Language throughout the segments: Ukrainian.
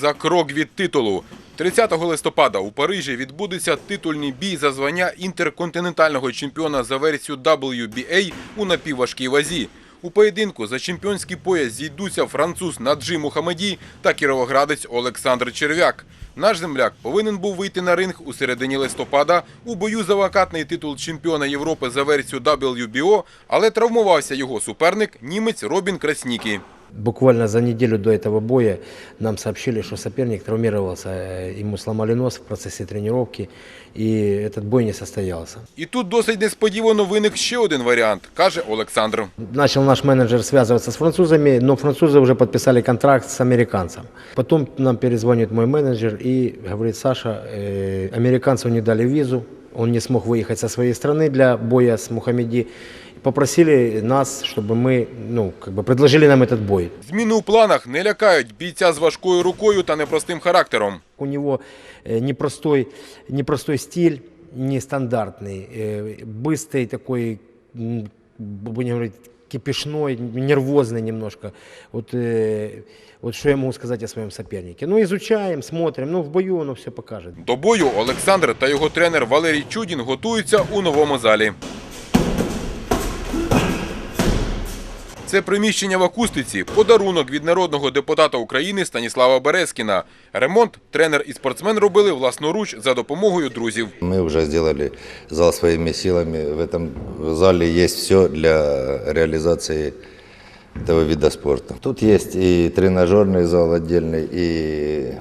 за крок від титулу. 30 листопада у Парижі відбудеться титульний бій за звання інтерконтинентального чемпіона за версію WBA у напівважкій вазі. У поєдинку за чемпіонський пояс зійдуться француз Наджи Мухамеді та кіровоградець Олександр Черв'як. Наш земляк повинен був вийти на ринг у середині листопада у бою за вакантний титул чемпіона Європи за версію WBO, але травмувався його суперник німець Робін Краснікі. Буквально за неделю до этого боя нам сообщили, что соперник травмировался, э, ему сломали нос в процессе тренировки, и этот бой не состоялся. І тут досить несподівано виник ще один варіант, каже Олександр. Начал наш менеджер связываться с французами, но французы уже подписали контракт с американцем. Потом нам перезвонит мой менеджер и говорит, Саша, э, американцу не дали визу, он не смог выехать со своей страны для боя с Мухаммеди. Попросили нас, чтобы мы, ну, как бы предложили нам этот бой. Зміни у планах не лякають бійця з важкою рукою та непростим характером. У него э, непростой, непростой стиль, нестандартный, э, быстрый такой, м, будем говорить, кипишной, нервозный немножко. Вот, э, вот что я могу сказать о своем сопернике. Ну, изучаем, смотрим, ну, в бою оно все покажет. До бою Олександр та його тренер Валерій Чудін готуються у новому залі. Це приміщення в акустиці – подарунок від народного депутата України Станіслава Березкіна. Ремонт тренер і спортсмен робили власноруч за допомогою друзів. Мы уже сделали зал своими силами. В этом зале есть все для реализации этого вида спорта. Тут есть и тренажерный зал отдельный, и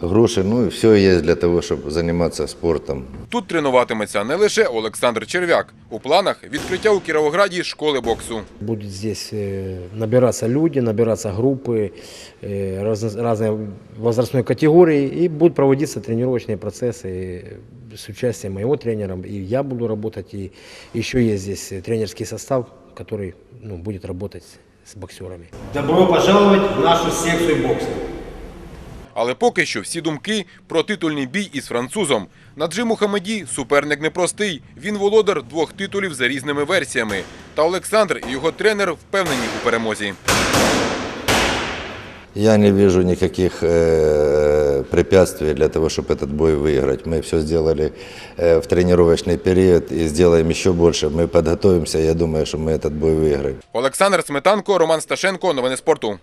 груши, ну и все есть для того, чтобы заниматься спортом. Тут тренуватиметься не лише Олександр Черв'як. У планах відкриття у Кіровограді школи боксу. Будут здесь э, набираться люди, набираться группы э, раз- разной возрастной категории, и будут проводиться тренировочные процессы с участием моего тренера, и я буду работать, и еще есть здесь э, тренерский состав, который ну, будет работать с боксерами. Добро пожаловать в нашу секцию бокса. Але поки що всі думки про титульний бій із французом. Наджи Мухамеді суперник непростий. Він володар двох титулів за різними версіями. Та Олександр і його тренер впевнені у перемозі. Я не вижу никаких э, препятствий для того, чтобы этот бой выиграть. Мы все сделали э, в тренировочный период и сделаем еще больше. Мы подготовимся, я думаю, что мы этот бой выиграем. Олександр Сметанко, Роман Сташенко. Новини спорту.